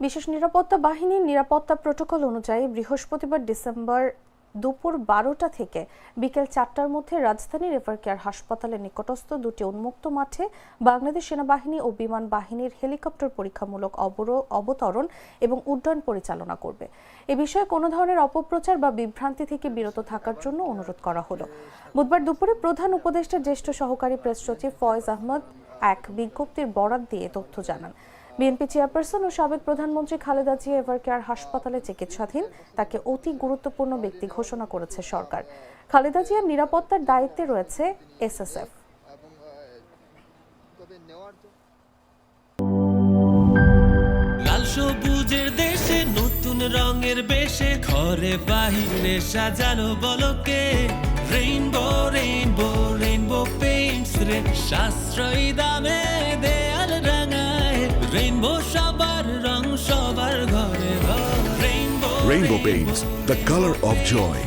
বিশেষ নিরাপত্তা বাহিনীর নিরাপত্তা প্রোটোকল অনুযায়ী বৃহস্পতিবার ডিসেম্বর দুপুর বারোটা থেকে বিকেল চারটার মধ্যে রাজধানী রেফার কেয়ার হাসপাতালের নিকটস্থ দুটি উন্মুক্ত মাঠে বাংলাদেশ সেনাবাহিনী ও বিমান বাহিনীর হেলিকপ্টার পরীক্ষামূলক অবতরণ এবং উড্ডয়ন পরিচালনা করবে। এ বিষয়ে কোনো ধরনের অপপ্রচার বা বিভ্রান্তি থেকে বিরত থাকার জন্য অনুরোধ করা হলো। বুধবার দুপুরে প্রধান উপদেষ্টা জ্যেষ্ঠ সহকারী প্রেস সচিব ফয়েজ আহমদ এক বিজ্ঞপ্তির বরাত দিয়ে তথ্য জানান। বিএনপি চেয়ারপারসন ও সাবেক প্রধানমন্ত্রী খালেদা জিয়া এভারকেয়ার হাসপাতালে চিকিৎসাধীন, তাকে অতি গুরুত্বপূর্ণ ব্যক্তি ঘোষণা করেছে সরকার। খালেদা জিয়ার নিরাপত্তার দায়িত্বে রয়েছে এসএসএফ। লাল সবুজের দেশে নতুন রঙের বেশে, ঘরে বাহিরে সাজানো বলকে। রেইনবো রেইনবো রেইনবো পেইন্টস রে সাশ্রয়ী দামে রাঙায় রেইনবো সবার রং সবার ঘরে ঘর rainbow Rainbow Paints, the color of joy.